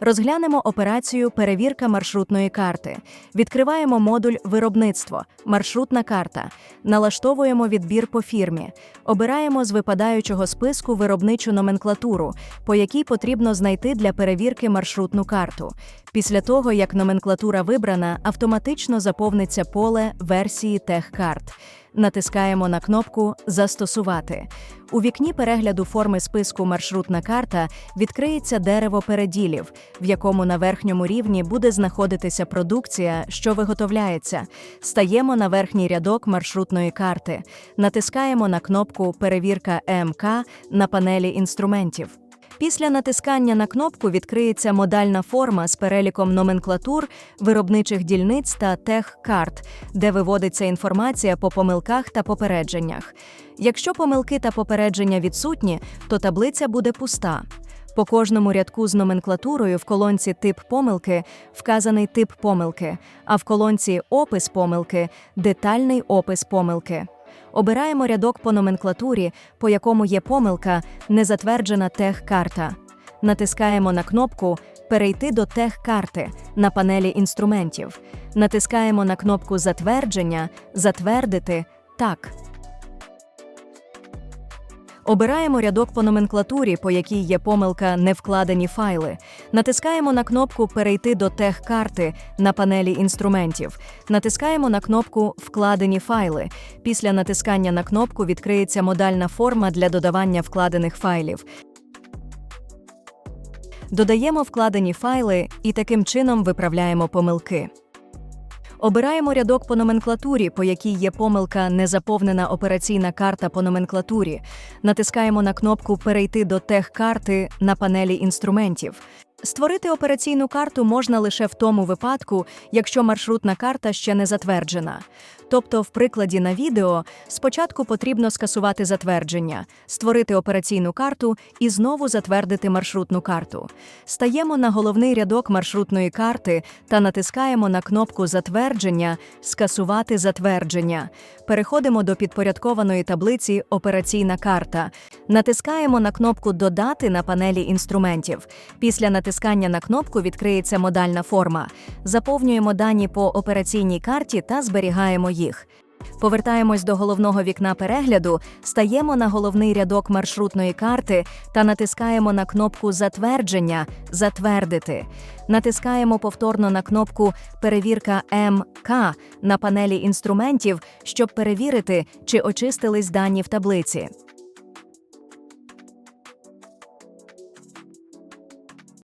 Розглянемо операцію Перевірка маршрутної карти. Відкриваємо модуль Виробництво, маршрутна карта. Налаштовуємо відбір по фірмі. Обираємо з випадаючого списку виробничу номенклатуру, по якій потрібно знайти для перевірки маршрутну карту. Після того, як номенклатура вибрана, автоматично заповниться поле версії техкарт. Натискаємо на кнопку Застосувати. У вікні перегляду форми списку Маршрутна карта відкриється дерево переділів, в якому на верхньому рівні буде знаходитися продукція, що виготовляється. Стаємо на верхній рядок маршрутної карти. Натискаємо на кнопку Перевірка ЕМК на панелі інструментів. Після натискання на кнопку відкриється модальна форма з переліком номенклатур, виробничих дільниць та техкарт, де виводиться інформація по помилках та попередженнях. Якщо помилки та попередження відсутні, то таблиця буде пуста. По кожному рядку з номенклатурою в колонці Тип помилки вказаний тип помилки, а в колонці Опис помилки детальний опис помилки. Обираємо рядок по номенклатурі, по якому є помилка, незатверджена техкарта. Натискаємо на кнопку Перейти до техкарти на панелі інструментів. Натискаємо на кнопку Затвердження Затвердити Так. Обираємо рядок по номенклатурі, по якій є помилка Не вкладені файли. Натискаємо на кнопку Перейти до техкарти на панелі інструментів. Натискаємо на кнопку Вкладені файли. Після натискання на кнопку відкриється модальна форма для додавання вкладених файлів. Додаємо вкладені файли і таким чином виправляємо помилки. Обираємо рядок по номенклатурі, по якій є помилка незаповнена операційна карта по номенклатурі. Натискаємо на кнопку Перейти до тех карти на панелі інструментів. Створити операційну карту можна лише в тому випадку, якщо маршрутна карта ще не затверджена. Тобто, в прикладі на відео спочатку потрібно скасувати затвердження, створити операційну карту і знову затвердити маршрутну карту. Стаємо на головний рядок маршрутної карти та натискаємо на кнопку Затвердження Скасувати затвердження. Переходимо до підпорядкованої таблиці Операційна карта. Натискаємо на кнопку Додати на панелі інструментів. Після натискання на кнопку відкриється модальна форма. Заповнюємо дані по операційній карті та зберігаємо їх. Повертаємось до головного вікна перегляду, стаємо на головний рядок маршрутної карти та натискаємо на кнопку Затвердження Затвердити. Натискаємо повторно на кнопку Перевірка МК на панелі інструментів, щоб перевірити, чи очистились дані в таблиці.